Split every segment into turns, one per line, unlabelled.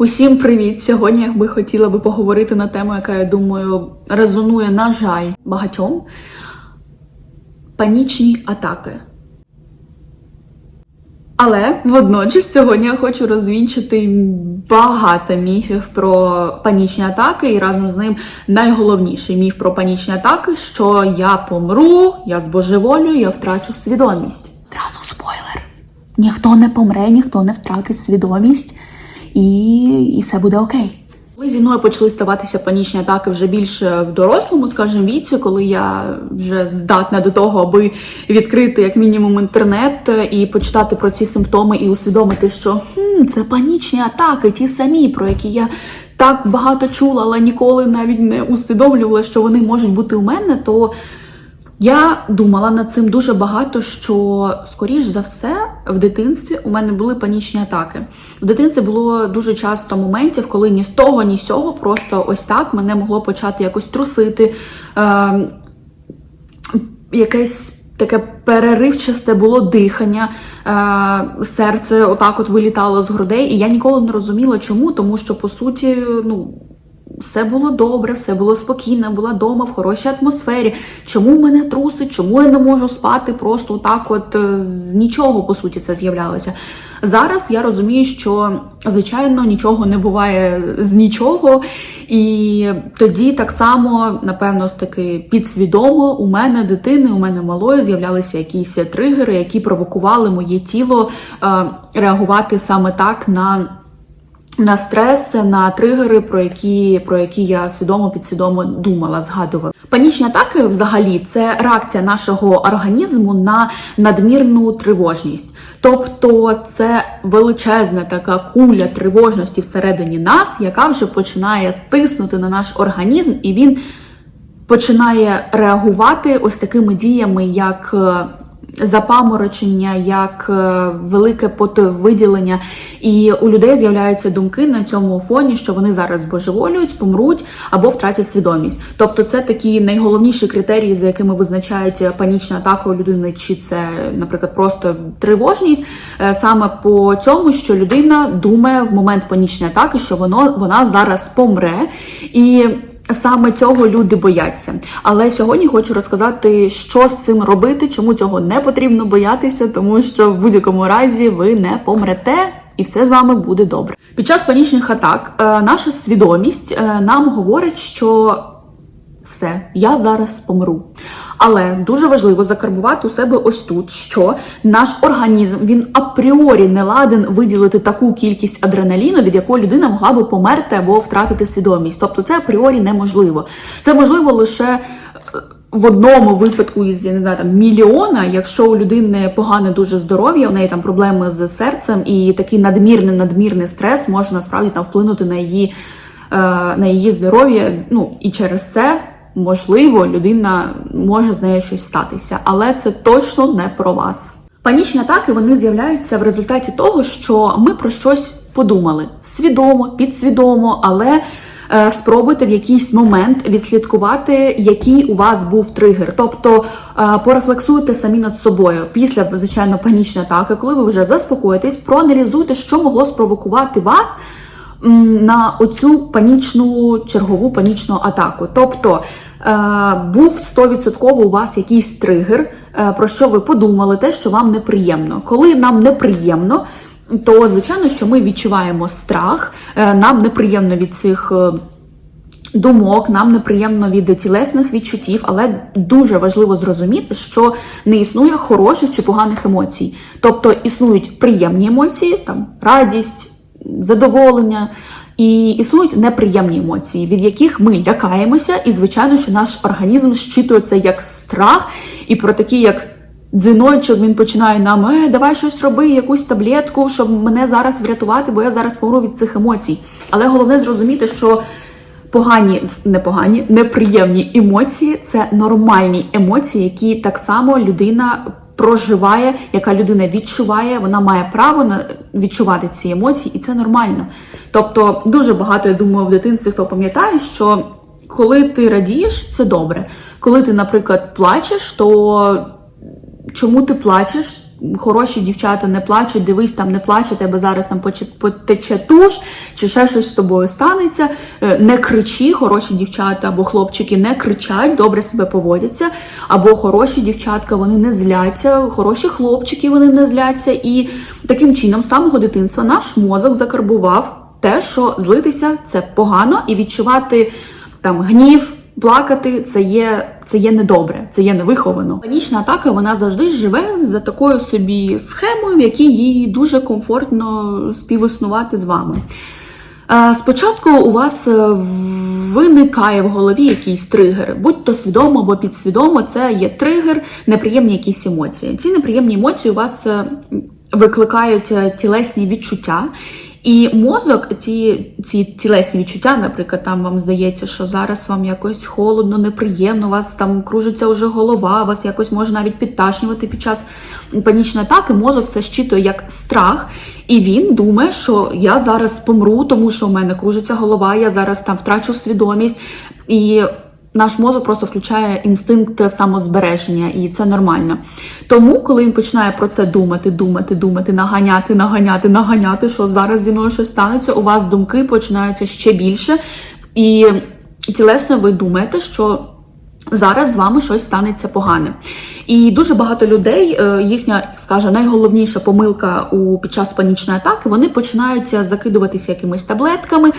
Усім привіт! Сьогодні я би хотіла би поговорити на тему, яка я думаю резонує, на жаль, багатьом. Панічні атаки. Але водночас сьогодні я хочу розвінчити багато міфів про панічні атаки, і разом з ним найголовніший міф про панічні атаки, що я помру, я збожеволю, я втрачу свідомість. Одразу спойлер. Ніхто не помре, ніхто не втратить свідомість, і, і все буде окей. Коли зі мною почали ставатися панічні атаки вже більше в дорослому, скажімо, віці, коли я вже здатна до того, аби відкрити як мінімум інтернет і почитати про ці симптоми і усвідомити, що хм, це панічні атаки, ті самі, про які я так багато чула, але ніколи навіть не усвідомлювала, що вони можуть бути у мене, то я думала над цим дуже багато, що скоріш за все в дитинстві у мене були панічні атаки. В дитинстві було дуже часто моментів, коли ні з того, ні з сього, просто ось так мене могло почати якось трусити. Е, якесь таке переривчасте було дихання, е, серце отак от вилітало з грудей, і я ніколи не розуміла, чому, тому що по суті, ну. Все було добре, все було спокійно, була вдома в хорошій атмосфері. Чому мене трусить? Чому я не можу спати? Просто так, от е, з нічого по суті це з'являлося. Зараз я розумію, що звичайно нічого не буває з нічого, і тоді так само, напевно, таки підсвідомо у мене дитини, у мене малої з'являлися якісь тригери, які провокували моє тіло е, реагувати саме так на. На стрес, на тригери, про які про які я свідомо підсвідомо думала, згадувала. Панічні атаки, взагалі, це реакція нашого організму на надмірну тривожність. Тобто це величезна така куля тривожності всередині нас, яка вже починає тиснути на наш організм, і він починає реагувати ось такими діями, як е, запаморочення, як е, велике потовиділення. І у людей з'являються думки на цьому фоні, що вони зараз збожеволюють, помруть або втратять свідомість. Тобто, це такі найголовніші критерії, за якими визначають панічна атака у людини, чи це, наприклад, просто тривожність, е, саме по цьому, що людина думає в момент панічної атаки, що воно вона зараз помре і. Саме цього люди бояться. Але сьогодні хочу розказати, що з цим робити, чому цього не потрібно боятися, тому що в будь-якому разі ви не помрете. І все з вами буде добре. Під час панічних атак е, наша свідомість е, нам говорить, що все, я зараз помру. Але дуже важливо закарбувати у себе ось тут, що наш організм він апріорі не ладен виділити таку кількість адреналіну, від якої людина могла би померти або втратити свідомість. Тобто це апріорі неможливо. Це можливо лише. е, В одному випадку із я не знаю там мільйона, якщо у людини погане дуже здоров'я, у неї там проблеми з серцем, і такий надмірний надмірний стрес може насправді там вплинути на її, е, на її здоров'я. Ну і через це можливо людина може з нею щось статися, але це точно не про вас. Панічні атаки вони з'являються в результаті того, що ми про щось подумали свідомо, підсвідомо, але е, спробуйте в якийсь момент відслідкувати, який у вас був тригер. Тобто е, порефлексуйте самі над собою після звичайно панічної атаки, коли ви вже заспокоїтесь, проаналізуйте, що могло спровокувати вас на оцю панічну чергову панічну атаку. Тобто е, був 100% у вас якийсь тригер, е, про що ви подумали, те, що вам неприємно. Коли нам неприємно, то звичайно, що ми відчуваємо страх, е, нам неприємно від цих. Думок нам неприємно від тілесних відчуттів, але дуже важливо зрозуміти, що не існує хороших чи поганих емоцій. Тобто існують приємні емоції, там радість, задоволення, і існують неприємні емоції, від яких ми лякаємося, і звичайно, що наш організм щитує це як страх, і про такі як. Дзвіночок він починає нам, е, давай щось роби, якусь таблетку, щоб мене зараз врятувати, бо я зараз помру від цих емоцій. Але головне зрозуміти, що погані, непогані, неприємні емоції це нормальні емоції, які так само людина проживає, яка людина відчуває, вона має право на відчувати ці емоції, і це нормально. Тобто, дуже багато я думаю в дитинстві, хто пам'ятає, що коли ти радієш, це добре. Коли ти, наприклад, плачеш, то чому ти плачеш? Хороші дівчата не плачуть, дивись, там не плаче, тебе зараз там потече туш, чи ще щось з тобою станеться. Е, Не кричи, хороші дівчата або хлопчики не кричать, добре себе поводяться. Або хороші дівчатка, вони не зляться, хороші хлопчики вони не зляться. І таким чином, з самого дитинства, наш мозок закарбував те, що злитися це погано, і відчувати там гнів. Плакати це є, це є недобре, це є невиховано. Панічна атака вона завжди живе за такою собі схемою, в якій їй дуже комфортно співіснувати з вами. Е, Спочатку у вас е, виникає в голові якийсь тригер, будь то свідомо або підсвідомо, це є тригер, неприємні якісь емоції. Ці неприємні емоції у вас е, викликають тілесні відчуття. І мозок, ці, ці тілесні відчуття, наприклад, там вам здається, що зараз вам якось холодно, неприємно, у вас там кружиться вже голова, вас якось може навіть підташнювати під час панічної атаки. Мозок це щитує як страх, і він думає, що я зараз помру, тому що у мене кружиться голова, я зараз там втрачу свідомість. І наш мозок просто включає інстинкт самозбереження, і це нормально. Тому, коли він починає про це думати, думати, думати, наганяти, наганяти, наганяти, що зараз зі мною щось станеться, у вас думки починаються ще більше, і тілесно ви думаєте, що. Зараз з вами щось станеться погане. І дуже багато людей, е, їхня, скаже, найголовніша помилка у під час панічної атаки, вони починають закидуватися якимись таблетками,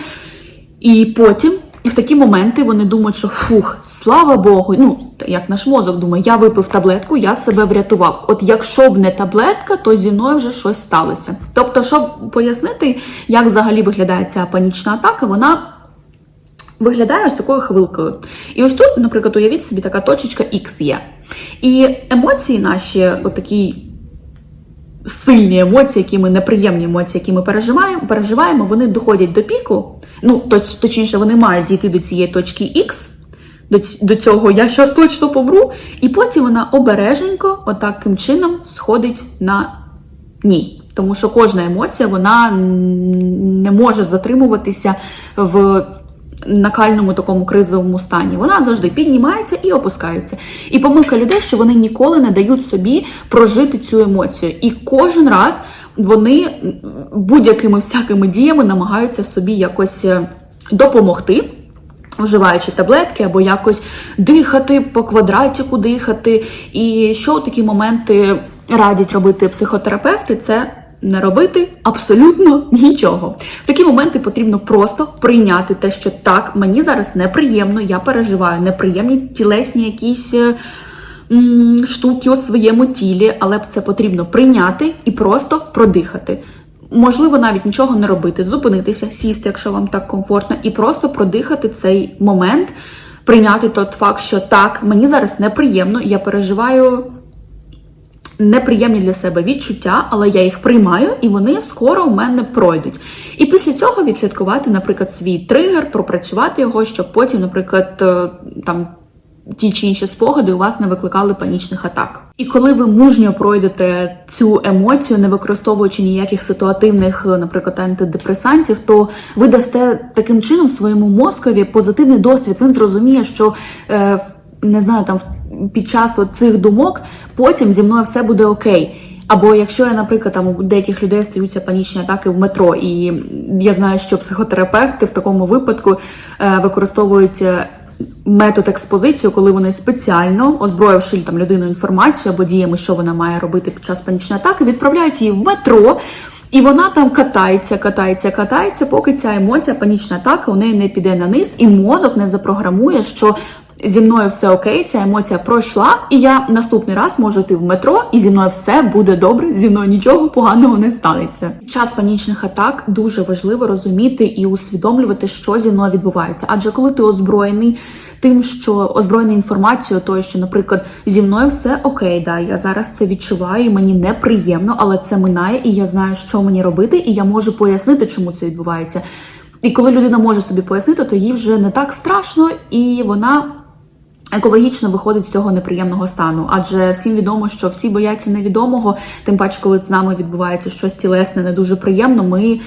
і потім в такі моменти вони думають, що фух, слава Богу, ну як наш мозок думає, я випив таблетку, я себе врятував. От якщо б не таблетка, то зі мною вже щось сталося. Тобто, щоб пояснити, як взагалі виглядає ця панічна атака, вона виглядає ось такою хвилкою. І ось тут, наприклад, уявіть собі, така точечка X є. І емоції наші, отакі сильні емоції, які ми неприємні емоції, які ми переживаємо, переживаємо, вони доходять до піку. Ну, точ, точніше, вони мають дійти до цієї точки X, до, до цього я щас точно помру, і потім вона обереженько, отаким чином, сходить на ні. Тому що кожна емоція вона не може затримуватися в накальному такому кризовому стані. Вона завжди піднімається і опускається. І помилка людей, що вони ніколи не дають собі прожити цю емоцію. І кожен раз вони будь-якими всякими діями намагаються собі якось е, допомогти вживаючи таблетки або якось дихати по квадратику дихати. І що такі моменти радять робити психотерапевти, це не робити абсолютно нічого. В такі моменти потрібно просто прийняти те, що так, мені зараз неприємно, я переживаю неприємні тілесні якісь. е, м, Штуки у своєму тілі, але це потрібно прийняти і просто продихати. Можливо, навіть нічого не робити, зупинитися, сісти, якщо вам так комфортно, і просто продихати цей момент, прийняти той факт, що так, мені зараз неприємно, я переживаю неприємні для себе відчуття, але я їх приймаю, і вони скоро у мене пройдуть. І після цього відслідкувати, наприклад, свій тригер, пропрацювати його, щоб потім, наприклад, е, там. Ті чи інші спогади у вас не викликали панічних атак. І коли ви мужньо пройдете цю емоцію, не використовуючи ніяких ситуативних, е, наприклад, антидепресантів, то ви дасте таким чином своєму мозкові позитивний досвід. Він зрозуміє, що е, в- не знаю, там під час цих думок потім зі мною все буде окей. Або якщо я, наприклад, там у деяких людей стаються панічні атаки в метро, і я знаю, що психотерапевти в такому випадку е, використовують. е, метод експозицію, коли вони спеціально озброївши там людину інформацію або діями, що вона має робити під час панічної атаки, відправляють її в метро. І вона там катається, катається, катається, поки ця емоція, панічна атака у неї не піде на низ, і мозок не запрограмує, що зі мною все окей, ця емоція пройшла, і я наступний раз можу йти в метро, і зі мною все буде добре, зі мною нічого поганого не станеться. Час панічних атак дуже важливо розуміти і усвідомлювати, що зі мною відбувається. Адже коли ти озброєний тим, що озброєний інформацією, тою, що, наприклад, зі мною все окей, да, я зараз це відчуваю, і мені неприємно, але це минає, і я знаю, що мені робити, і я можу пояснити, чому це відбувається. І коли людина може собі пояснити, то їй вже не так страшно, і вона екологічно виходить з цього неприємного стану. Адже всім відомо, що всі бояться невідомого, тим паче, коли з нами відбувається щось тілесне, не дуже приємно, ми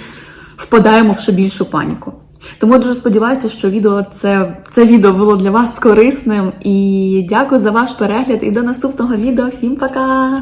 впадаємо в ще більшу паніку. Тому я дуже сподіваюся, що відео це, це відео було для вас корисним. І дякую за ваш перегляд. І до наступного відео. Всім пока!